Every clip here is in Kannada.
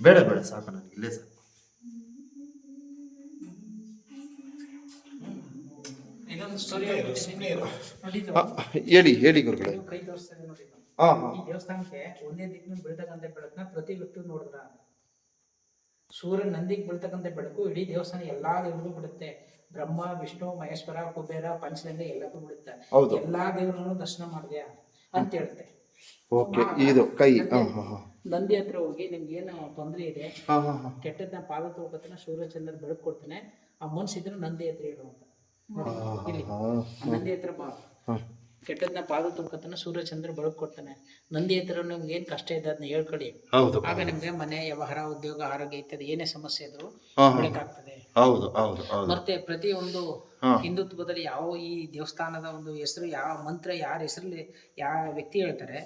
ಬೇಡ ಬೇಡ ಸಾಕು ನನಗೆ ಇಲ್ಲೇ ಸಾಕು. ಇನ್ನೊಂದು ಸ್ಟೋರಿ ನೋಡಿ ಹೇಳಿ. ಹೇಳಿ. ಗುರುಗಳೇ. ದೇವಸ್ಥಾನಕ್ಕೆ ಒಂದೇ ದಿಕ್ಕಿನ ಬೀಳ್ತಕ್ಕಂಥ ಬೆಳಕನ್ನ ಪ್ರತಿ ವ್ಯಕ್ತಿ ನೋಡಿದ್ರ. ಸೂರ್ಯ ನಂದಿಗೆ ಬೀಳ್ತಕ್ಕಂಥ ಬೆಳಕು ಇಡೀ ದೇವಸ್ಥಾನ ಎಲ್ಲಾ ದೇವರಿಗೂ ಬಿಡುತ್ತೆ. ಬ್ರಹ್ಮ ವಿಷ್ಣು ಮಹೇಶ್ವರ ಕುಬೇರ ಪಂಚಲಿಂಗ ಎಲ್ಲಕ್ಕೂ ಬಿಡುತ್ತೆ. ಹೌದು. ಎಲ್ಲಾ ದೇವರನ್ನು ದರ್ಶನ ಮಾಡಿದ್ಯಾ? ಅಂತ ಹೇಳುತ್ತೆ ಓಕೆ ಇದು ಕೈ. ಹಾ ಹಾ ಹಾ. ನಂದಿ ಹತ್ರ ಹೋಗಿ ನಿಮ್ಗೆ ಏನು ತೊಂದರೆ ಇದೆ? ಕೆಟ್ಟದ್ನ ಪಾದ ತೊಳ್ಕೊತಾನೆ ಸೂರ್ಯಚಂದ್ರ ಬೆಳಕು ಕೊಡ್ತಾನೆ. ಆ ಮನ್ಸಿದ್ರೆ ನಂದಿ ಹತ್ರ ಇಡು ಅಂತ. ಇಲ್ಲಿ. ನಂದಿ ಹತ್ರ ಬಾ. ಕೆಟ್ಟದ್ನ ಪಾದ ಸೂರ್ಯ ಸೂರ್ಯಚಂದ್ರ ಬೆಳಕು ಕೊಡ್ತಾನೆ. ನಂದಿ ಹತ್ರ ನಿಮ್ಗೆ ಏನ್ ಕಷ್ಟ ಇದೆ ಅದನ್ನ ಹೇಳ್ಕೊಳ್ಳಿ ಆಗ ನಿಮ್ಗೆ ಮನೆ ವ್ಯವಹಾರ ಉದ್ಯೋಗ ಆರೋಗ್ಯ ಇತ್ಯಾದಿ ಏನೇ ಸಮಸ್ಯೆ ಇದ್ರು ಬೆಳಕಾಗ್ತದೆ. ಮತ್ತೆ ಪ್ರತಿ ಒಂದು ಹಿಂದುತ್ವದಲ್ಲಿ ಯಾವ ಈ ದೇವಸ್ಥಾನದ ಒಂದು ಹೆಸರು ಯಾವ ಮಂತ್ರ ಯಾರ ಹೆಸರಲ್ಲಿ ಯಾವ ವ್ಯಕ್ತಿ ಹೇಳ್ತಾರೆ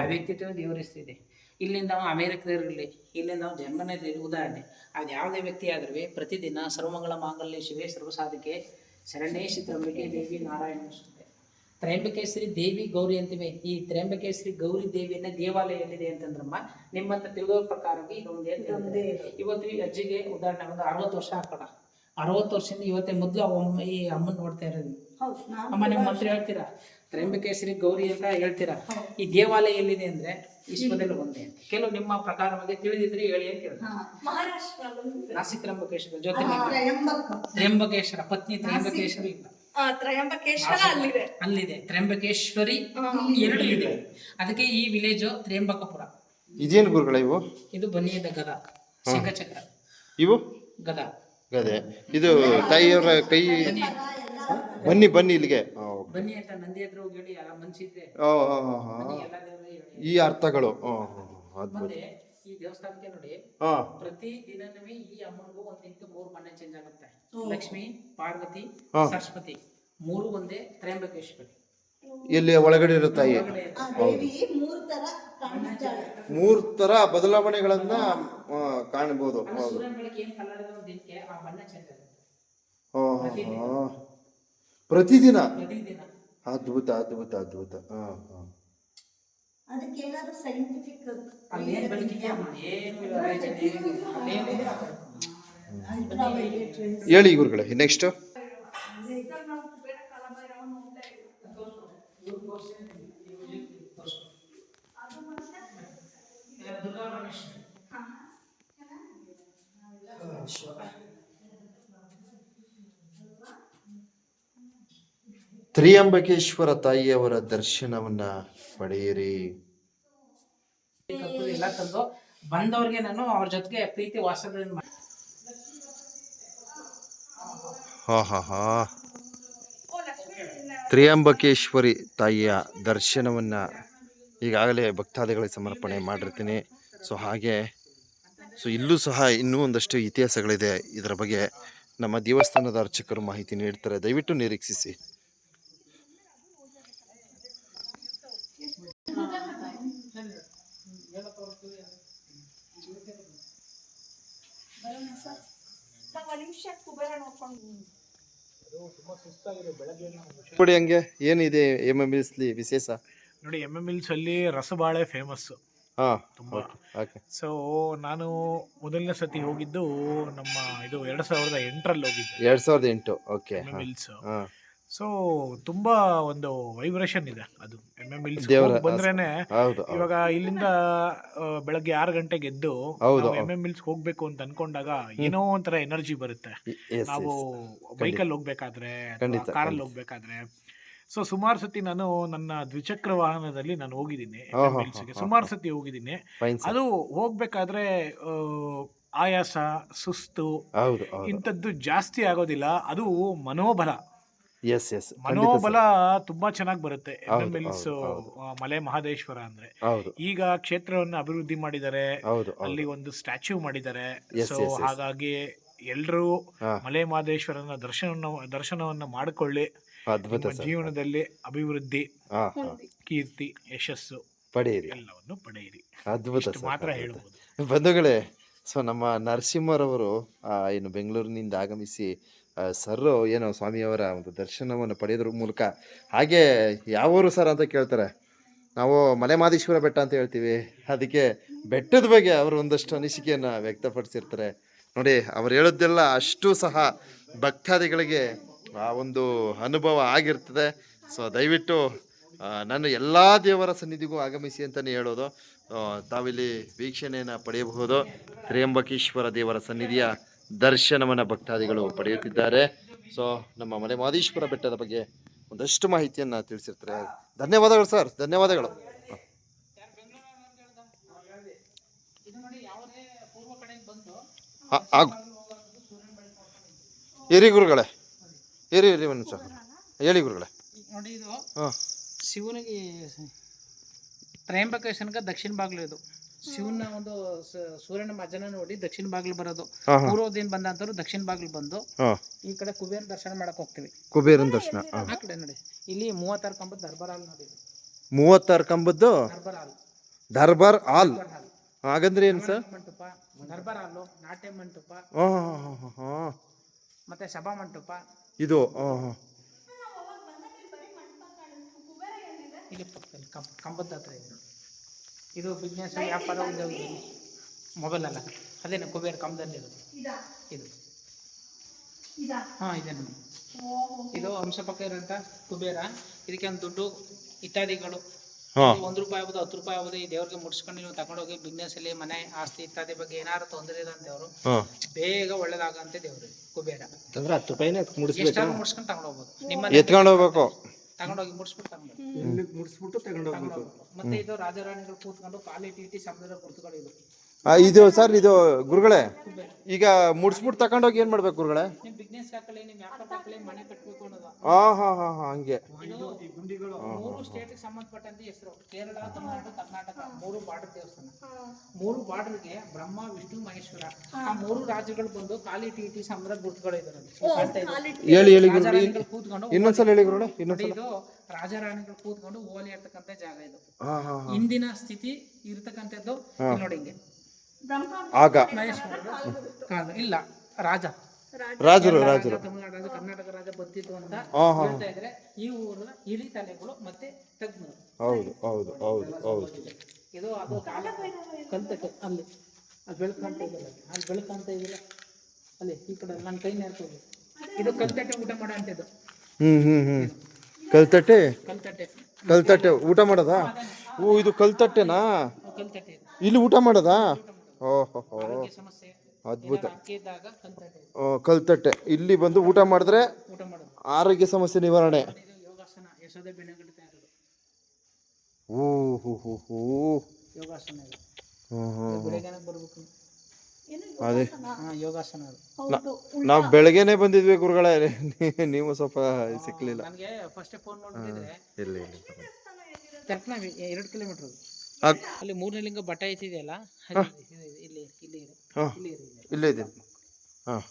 ಆ ವ್ಯಕ್ತಿತ್ವ ದೇವರ ಹೆಸರಿದೆ. ಇಲ್ಲಿಂದ ನಾವು ಅಮೇರಿಕದಿರಲಿ ಇಲ್ಲಿಂದ ನಾವು ಜರ್ಮನಿಯಲ್ಲಿ ಉದಾಹರಣೆ. ಅದು ಯಾವುದೇ ವ್ಯಕ್ತಿ ಆದ್ರೂ ಪ್ರತಿದಿನ ಸರ್ವಮಂಗಳ ಮಾಂಗಲ್ಯ ಶಿವೇ ಸರ್ವಸಾಧಕೆ ಶರಣೇ ತ್ರಂಬಿಕೆ ದೇವಿ ನಾರಾಯಣ. ತ್ರಯಂಬಕೇಶ್ವರಿ ದೇವಿ ಗೌರಿ ಅಂತಿವೆ. ಈ ತ್ರಯಂಬಕೇಶ್ವರಿ ಗೌರಿ ದೇವಿಯನ್ನ ದೇವಾಲಯ ಎಲ್ಲಿದೆ ಅಂತಂದ್ರಮ್ಮ? ನಿಮ್ಮಂತ ತಿಳಿದ ಪ್ರಕಾರವಾಗಿ ಇದೊಂದೇ. ಇವತ್ತು ಈ ಅಜ್ಜಿಗೆ ಉದಾಹರಣೆ ಒಂದು ಅರವತ್ತು ವರ್ಷ ಹಾಕೋಣ ಅರವತ್ತು ವರ್ಷದಿಂದ ಇವತ್ತೇ ಮೊದಲು ಅವಮ್ಮ ಈ ಅಮ್ಮನ ನೋಡ್ತಾ ಇರೋದು. ಅಮ್ಮ ನಿಮ್ಮ ಮಂತ್ರ ಹೇಳ್ತೀರಾ? ತ್ರಯಂಬಕೇಶ್ವರಿ ಗೌರಿ ಅಂತ ಹೇಳ್ತೀರಾ? ಈ ದೇವಾಲಯ ಎಲ್ಲಿದೆ ಅಂದ್ರೆ ವಿಶ್ವದಲ್ಲಿ ಒಂದೇ ಅಂತ. ಕೆಲವು ನಿಮ್ಮ ಪ್ರಕಾರವಾಗಿ ತಿಳಿದಿದ್ರೆ ಹೇಳಿ ಅಂತ ಹೇಳ್ತಾರೆ. ಮಹಾರಾಷ್ಟ್ರ ನಾಸಿಕ್ ತ್ರ್ಯಂಬಕೇಶ್ವರ ಜೊತೆ ತ್ರಯಂಬಕ. ತ್ರ್ಯಂಬಕೇಶ್ವರ ಪತ್ನಿ ತ್ರ್ಯಂಬಕೇಶ್ವರಿ ಇಲ್ಲ. ಆ, ತ್ರಯಂಬಕೇಶ್ವರ ಅಲ್ಲಿದೆ. ಅಲ್ಲಿದೆ. ತ್ರ್ಯಂಬಕೇಶ್ವರಿ ಎರಡು ಇದೆ. ಅದಕ್ಕೆ ಈ ವಿಲೇಜ್ ತ್ರ್ಯಂಬಕಪುರ. ಇದೇನು ಗುರುಗಳ ಇವು? ಇದು ಬನ್ನಿಯದ ಗದ ಸಿಂಗಚಕ್ರ ಇವು? ಗದ. ಗದೆ. ಇದು ತಾಯಿಯವರ ಕೈ ಬನ್ನಿ ಬನ್ನಿ ಇಲ್ಲಿಗೆ. ಬನ್ನಿ ಅಂತ ನಂದಿ ಹತ್ರ ಹೋಗಿ ಹೇಳಿ ಎಲ್ಲ ಮನ್ಸಿದ್ರೆ. ಆ, ಆ, ಆ, ಆ. ಬನ್ನಿ ಎಲ್ಲ ದೇವ್ರು ಹೇಳಿ. ಈ ಅರ್ಥಗಳು. ಅದ್ಭುತ. ಮತ್ತೆ ಈ ದೇವಸ್ಥಾನಕ್ಕೆ ನೋಡಿ ಹಾ. ಪ್ರತಿ ದಿನನೂ ಈ ಅಮ್ಮನಿಗೂ ಒಂದ್ ಇಂಟು ಮೂರು ಮನೆ ಚೇಂಜ್ ಆಗುತ್ತೆ. ಲಕ್ಷ್ಮಿ ಪಾರ್ವತಿ ಹಾ. ಸರಸ್ವತಿ ಮೂರು ಒಂದೇ ತ್ರಯಂಬಕೇಶ್ವರಿ. ಇಲ್ಲಿ ಒಳಗಡೆ ಇರೋ ತಾಯಿ? ಒಳಗಡೆ ಆ ದೇವಿ ಮೂರು ತರ ಕಾಣಿಸ್ತಾಳೆ ಮೂರ್ ತರ ಬದಲಾವಣೆಗಳನ್ನ ಆ, ಕಾಣಬಹುದು ಆಮೇಲೆ ಹೌದು. ಸೂರ್ಯನ ಬೆಳಗ್ಗೆ ಏನ್ ಕಲರ್ ಇದೆ ದಿನಕ್ಕೆ ಆ ಬಣ್ಣ ಚೇಂಜ್ ಆಗುತ್ತೆ. ಪ್ರತಿದಿನ? ಪ್ರತಿದಿನ. ಅದ್ಭುತ ಅದ್ಭುತ ಅದ್ಭುತ. ಹಾ ಹಾ. ಅದಕ್ಕೆ ಏನಾದ್ರು ಸೈಂಟಿಫಿಕ್ ಏನು ಇಲ್ಲ. ಅಲ್ಲೇನಿದೆ ಆ. ಹೇಳಿ ಗುರುಗಳೇ ನೆಕ್ಸ್ಟ್ ದುರ್ಗಾ ತ್ರಿಯಂಬಕೇಶ್ವರ ತಾಯಿಯವರ ದರ್ಶನವನ್ನ ಪಡೆಯಿರಿ. ಕಪ್ಪು ಎಲ್ಲ ತಂದು ಬಂದವ್ರಿಗೆ ನಾನು ಅವ್ರ ಜೊತೆಗೆ ಪ್ರೀತಿ ಹಾ ಹಾ ಹಾ. ತ್ರಿಯಂಬಕೇಶ್ವರಿ ತಾಯಿಯ ದರ್ಶನವನ್ನ ಈಗಾಗಲೇ ಭಕ್ತಾದಿಗಳಿಗೆ ಸಮರ್ಪಣೆ ಮಾಡಿರ್ತೀನಿ. ಸೊ ಹಾಗೆ ಸೊ ಇಲ್ಲೂ ಸಹ ಇನ್ನೂ ಒಂದಷ್ಟು ಇತಿಹಾಸಗಳಿದೆ. ಇದರ ಬಗ್ಗೆ ನಮ್ಮ ದೇವಸ್ಥಾನದ ಅರ್ಚಕರು ಮಾಹಿತಿ ನೀಡ್ತಾರೆ. ದಯವಿಟ್ಟು ನಿರೀಕ್ಷಿಸಿ. ನಿಮಿಷ ಕುಬೇರ ನೋಡ್ಕೊಂಡು ಪಡಿ ಹಂಗೆ ಏನಿದೆ ಎಂ ಎಂ ಎಸ್ಲಿ ವಿಶೇಷ? ನೋಡಿ ಎಂ ಎಂ ಇಲ್ಸ್ ಅಲ್ಲಿ ರಸಬಾಳೆ ಫೇಮಸ್ ಹಾ ತುಂಬಾ. ಓಕೆ ಸೊ ನಾನು ಮೊದಲನೇ ಸತಿ ಹೋಗಿದ್ದು ನಮ್ಮ ಇದು ಎರಡ್ ಸಾವಿರದ ಎಂಟರಲ್ಲಿ ಹೋಗಿದ್ದೆ. ಎರಡ್ ಸಾವಿರದ ಎಂಟು ಓಕೆ ಎಂ ಎಂ ಇಲ್ಸ್ ಹಾ. ಸೊ ತುಂಬಾ ಒಂದು ವೈಬ್ರೇಷನ್ ಇದೆ ಅದು. ಎಂ ಎಂ ಇಲ್ಸ್ ಬಂದ್ರೇನೆ. ಇವಾಗ ಇಲ್ಲಿಂದ ಬೆಳಗ್ಗೆ ಆರು ಗಂಟೆಗೆ ಎದ್ದು ಎಂ ಎಂ ಇಲ್ಸ್ ಹೋಗ್ಬೇಕು ಅಂತ ಅನ್ಕೊಂಡಾಗ ಏನೋ ಒಂಥರ ಎನರ್ಜಿ ಬರುತ್ತೆ. ನಾವು. ಬೈಕಲ್ಲಿ ಹೋಗ್ಬೇಕಾದ್ರೆ ಕಾರಲ್ಲಿ. ಹೋಗ್ಬೇಕಾದ್ರೆ. ಸೊ ಸುಮಾರು ಸತಿ ನಾನು ನನ್ನ ದ್ವಿಚಕ್ರ ವಾಹನದಲ್ಲಿ ನಾನು ಹೋಗಿದ್ದೀನಿ ಸುಮಾರು. ಸತಿ ಹೋಗಿದ್ದೀನಿ. ಅದು ಹೋಗ್ಬೇಕಾದ್ರೆ ಆಯಾಸ ಸುಸ್ತು ಇಂಥದ್ದು ಜಾಸ್ತಿ ಆಗೋದಿಲ್ಲ. ಅದು ಮನೋಬಲ. ಎಸ್ ಎಸ್ ಮನೋಬಲ ತುಂಬಾ ಚೆನ್ನಾಗಿ ಬರುತ್ತೆ. M else. ಮಲೆ ಮಹದೇಶ್ವರ ಅಂದ್ರೆ. ಈಗ ಕ್ಷೇತ್ರವನ್ನು ಅಭಿವೃದ್ಧಿ ಮಾಡಿದರೆ ಅಲ್ಲಿ ಒಂದು ಸ್ಟ್ಯಾಚ್ಯೂ ಮಾಡಿದ್ದಾರೆ ಸೊ. ಹಾಗಾಗಿ ಎಲ್ರೂ ಮಲೆ ಮಹದೇಶ್ವರನ ದರ್ಶನ ದರ್ಶನವನ್ನ ಮಾಡಿಕೊಳ್ಳಿ. ಜೀವನದಲ್ಲಿ ಅಭಿವೃದ್ಧಿ ಕೀರ್ತಿ ಯಶಸ್ಸು ಪಡೆಯಿರಿ. ಎಲ್ಲವನ್ನು ಪಡೆಯಿರಿ. ಅದ್ಭುತ ಮಾತ್ರ ಹೇಳಬಹುದು ಬಂಧುಗಳೇ ಸೊ ನಮ್ಮ ನರಸಿಂಹರವರು ಏನು ಬೆಂಗಳೂರಿನಿಂದ ಆಗಮಿಸಿ ಸರ್ ಏನು ಸ್ವಾಮಿಯವರ ಒಂದು ದರ್ಶನವನ್ನು ಪಡೆಯೋದ್ರ ಮೂಲಕ ಹಾಗೆ ಯಾವೂರು ಸರ್ ಅಂತ ಕೇಳ್ತಾರೆ. ನಾವು ಮಲೆ ಮಾದೇಶ್ವರ ಬೆಟ್ಟ ಅಂತ ಹೇಳ್ತೀವಿ. ಅದಕ್ಕೆ ಬೆಟ್ಟದ ಬಗ್ಗೆ ಅವರು ಒಂದಷ್ಟು ಅನಿಸಿಕೆಯನ್ನು ವ್ಯಕ್ತಪಡಿಸಿರ್ತಾರೆ. ನೋಡಿ, ಅವ್ರು ಹೇಳೋದೆಲ್ಲ ಅಷ್ಟು ಸಹ ಭಕ್ತಾದಿಗಳಿಗೆ ಆ ಒಂದು ಅನುಭವ ಆಗಿರ್ತದೆ. ಸೊ ದಯವಿಟ್ಟು ನಾನು ಎಲ್ಲ ದೇವರ ಸನ್ನಿಧಿಗೂ ಆಗಮಿಸಿ ಅಂತಲೇ ಹೇಳೋದು. ತಾವಿಲ್ಲಿ ವೀಕ್ಷಣೆಯನ್ನು ಪಡೆಯಬಹುದು. ತ್ರ್ಯಂಬಕೇಶ್ವರ ದೇವರ ಸನ್ನಿಧಿಯ ದರ್ಶನವನ್ನು ಭಕ್ತಾದಿಗಳು ಪಡೆಯುತ್ತಿದ್ದಾರೆ. ಸೊ ನಮ್ಮ ಮನೆ ಮಾದೇಶ್ವರ ಬೆಟ್ಟದ ಬಗ್ಗೆ ಒಂದಷ್ಟು ಮಾಹಿತಿಯನ್ನು ತಿಳಿಸಿರ್ತಾರೆ. ಧನ್ಯವಾದಗಳು ಸರ್ ಧನ್ಯವಾದಗಳು. ಹಿರಿ ಗುರುಗಳೇ ಹಿರಿ ಹಿರಿ ಒಂದು ನಿಮಿಷ ಹೇಳಿ ಗುರುಗಳೇ. ನೋಡಿ ಇದು ಹಾಂ. ಶಿವನಿಗೆ ತ್ರಯಂಬಕೇಶ್ವರನಿಗೆ ದಕ್ಷಿಣ ಬಾಗಿಲು ಇದು. ಶಿವನ ಒಂದು ಸ- ಸೂರ್ಯನ ಮಜನ ನೋಡಿ ದಕ್ಷಿಣ ಬಾಗಿಲು ಬರೋದು. ಹಾಂ ಹಾಂ. ಪೂರ್ವದಿಂದ ಬಂದಂತವ್ರು ದಕ್ಷಿಣ ಬಾಗಿಲು ಬಂದು ಹಾಂ. ಈ ಕಡೆ ಕುಬೇರ ದರ್ಶನ ಮಾಡಕ್ ಹೋಗ್ತೀವಿ. ಕುಬೇರನ ದರ್ಶನ ಹಾಂ. ಆ ಕಡೆ ನೋಡಿ. ಇಲ್ಲಿ ಮೂವತ್ತಾರು ಕಂಬದ ದರ್ಬಾರ್ ಹಾಲ್ ನೋಡಿ. ಇದು. ಮೂವತ್ತಾರು ಕಂಬದ್ದು ದರ್ಬಾರ್ ಹಾಲ್. ದರ್ಬಾರ್ ಹಾಲ್. ದರ್ಬಾರ್ ಹಾಲ್. ಹಾಗಂದ್ರೆ ಏನು ಸರ್? ಮಂಟಪ ದರ್ಬಾರ್ ಹಾಲು ನಾಟ್ಯ ಮಂಟಪ. ಹಾಂ ಹಾಂ ಹಾಂ ಹಾಂ ಮತ್ತೆ ಸಭಾ ಮಂಟಪ. ಇದು ಹಾಂ ಹಾಂ. ಇಲ್ಲಿ ಪಕ್ಕದಲ್ಲಿ ಕಂಬ ಕಂಬದ ಹತ್ರ ಇದೆ. ಇದು ಬಿಸ್ನೆಸ್ ವ್ಯಾಪಾರ ಉದ್ಯೋಗ ಮೊಬೈಲ್ ಅಲ್ಲ ಅದೇನು ಕುಬೇರ ಕಂಬದಲ್ಲಿ ಇರೋದು. ಇದಾ? ಇದು. ಇದಾ? ಹಾಂ ಇದೆ ನೋಡಿ. ಇದು ಹಂಸಪಕ್ಕ ಇರೋಂಥ ಕುಬೇರ. ಇದಕ್ಕೆ ಒಂದು ದುಡ್ಡು ಇತ್ಯಾದಿಗಳು. ಒಂದ್ ರೂಪಾಯಿ ಆಗ್ಬೋದು ಹತ್ತು ರೂಪಾಯಿ ಆಗ್ಬೋದು ಈ ದೇವ್ರಿಗೆ ಮುಡ್ಸ್ಕೊಂಡು ನೀವು ತಗೊಂಡೋಗಿ ಬಿಸ್ನೆಸ್ ಅಲ್ಲಿ ಮನೆ ಆಸ್ತಿ ಇತ್ಯಾದಿ ಬಗ್ಗೆ ಏನಾದ್ರು ತೊಂದರೆ ಇದೆ ಅಂತ ಹಾಂ. ಬೇಗ ಒಳ್ಳೇದಾಗಂತೆ ದೇವ್ರಿ ಕುಬೇರ. ಅಂದ್ರೆ ಹತ್ತು ರೂಪಾಯಿನ ಎಷ್ಟಾದ್ರೂ ಮುಡ್ಸ್ಕೊಂಡು ತಗೊಂಡು ಹೋಗ್ಬೋದು ನಿಮ್ಮ ಎತ್ಕೊಂಡು ಹೋಗ್ಬೇಕು ತಗೊಂಡೋಗಿ ಮುಡ್ಸ್ಬಿಟ್ಟು ತಗೊಂಡು ಮುಡಿಸ್ಬಿಟ್ಟು ತಗೊಂಡೋಗಿ. ಹೋಗ್ಬೇಕು ಮತ್ತೆ ಇದು ರಾಜರಾಣಿಗಳು ಕೂತ್ಕೊಂಡು ಕಾಲಿ ಇಟ್ಟು ಸಮುದ್ರ ಗುರುತುಗಳು ಇದು ಆ, ಇದು ಸರ್ ಇದು ಗುರುಗಳೇ? ಈಗ ಮುಡ್ಸ್ಬಿಟ್ಟು ತಕೊಂಡೋಗಿ ಏನು ಮಾಡ್ಬೇಕು ಗುರುಗಳೇ? ಹಾ ಬಿಸ್ನೆಸ್ ಹಾಕಲಿ ನೀವು ವ್ಯಾಪಾರ ಹಾಕಲಿ ಮನೆ ಕಟ್ಟಬೇಕು ಅನ್ನೋದು. ಹಾ ಹಾ ಹಾ ಹಾಂ ಹಂಗೆ. ಇದು ಮೂರು ಸ್ಟೇಟ್ ಸಂಬಂಧಪಟ್ಟಂತೆ ಹೆಸರು. ಕೇರಳ ತಮಿಳುನಾಡು ಕರ್ನಾಟಕ ಮೂರು ಬಾರ್ಡರ್ ದೇವಸ್ಥಾನ. ಮೂರು ಬಾರ್ಡರ್ಗೆ ಬ್ರಹ್ಮ ವಿಷ್ಣು ಮಹೇಶ್ವರ. ಆ ಮೂರು ರಾಜ್ಯಗಳು ಬಂದು ಕಾಲಿಟಿ ಇಟಿ ಸಮುದ್ರ ಗುರುತುಗಳು ಇದೆ ನೋಡಿ. ಕಾಣ್ತಾ ಇದೆ. ಹೇಳಿ ಹೇಳಿ ಕೂತ್ಕೊಂಡು ಇನ್ನೊಂದ್ಸಲ ಹೇಳಿ ಇದು ರಾಜರಾಣಿಗಳು ಕೂತ್ಕೊಂಡು ಓಲಿ ಇರ್ತಕ್ಕಂಥ ಜಾಗ ಇದು. ಇಂದಿನ ಸ್ಥಿತಿ ಇರ್ತಕ್ಕಂಥದ್ದು ಇಲ್ಲಿ ನೋಡಿ ಹಿಂಗೆ. ಆಗ. ಮಹೇಶ್ವರ ಕಾಲ ಇಲ್ಲ ರಾಜ. ರಾಜರು ರಾಜರು ರಾಜ, ತಮಿಳುನಾಡು ಕರ್ನಾಟಕ ರಾಜ ಬಂದಿತ್ತು ಅಂತ ಹೇಳ್ತಾ ಇದ್ರೆ. ಈ ಊರಿನ ಇಳಿ ತಲೆಗಳು ಮತ್ತೆ ತಜ್ಞರು ಹೌದು ಹೌದು ಹೌದು ಹೌದು. ಇದು ಅದು ಕಲ್ತಕ್ಕೆ ಅಲ್ಲಿ ಅಲ್ಲಿ ಬೆಳಕಂತ ಇದೆಯಲ್ಲ ಅಲ್ಲಿ. ಬೆಳಕಂತ ಇದೆಯಲ್ಲ ಅಲ್ಲಿ ಈ ಕಡೆ ನನ್ನ ಕೈ ನೇರ್ಕೋದು ಇದು ಕಲ್ತಟ್ಟೆ ಊಟ ಮಾಡೋ ಅಂತಿದ್ದು ಹ್ಮ್ ಹ್ಮ್ ಹ್ಮ್. ಕಲ್ತಟ್ಟೆ? ಕಲ್ತಟ್ಟೆ. ಕಲ್ತಟ್ಟೆ ಊಟ ಮಾಡೋದಾ? ಓ ಇದು ಕಲ್ತಟ್ಟೆನಾ? ಕಲ್ತಟ್ಟೆ ಇಲ್ಲಿ ಊಟ ಮಾಡೋದಾ? ಓಹೋ ಸಮಸ್ಯೆ. ಅದ್ಭುತ. ಕಲ್ತಟ್ಟೆ ಓ, ಕಲ್ತಟ್ಟೆ. ಇಲ್ಲಿ ಬಂದು ಊಟ ಮಾಡಿದ್ರೆ ಆರೋಗ್ಯ ಸಮಸ್ಯೆ ನಿವಾರಣೆ. ಓ ಹೋ ಹೋ ಹೋ. ಯೋಗಾಸನ ಇದು. ಹ್ಮ್, ಹ್ಮ್, ಹ್ಮ್. ಬೆಳಗ್ಗೆನೆ ಬರ್ಬೇಕು. ಏನು ಅದೇ. ಯೋಗಾಸನ? ಅದು. ನಾವು ಬೆಳಗ್ಗೆನೆ ಬಂದಿದ್ವಿ ಗುರುಗಳೇ. ನೀವು ಸ್ವಲ್ಪ ಸಿಕ್ಲಿಲ್ಲ. ನನಗೆ ಫಸ್ಟ್ ಫೋನ್ ಮಾಡ್ಬಿಟ್ಟಿದ್ರೆ ಇಲ್ಲ ಇಲ್ಲ ತರ್ಕನ ಎರಡು ಕಿಲೋಮೀಟರ್ ಅಲ್ಲಿ ಮೂರನೇ ಲಿಂಗ ಬಟ್ಟ ಐತಿದೆಯಲ್ಲ ಇಲ್ಲಿ ಇಲ್ಲಿ ಇಲ್ಲಿ ಇದೆ. ಹಾಂ.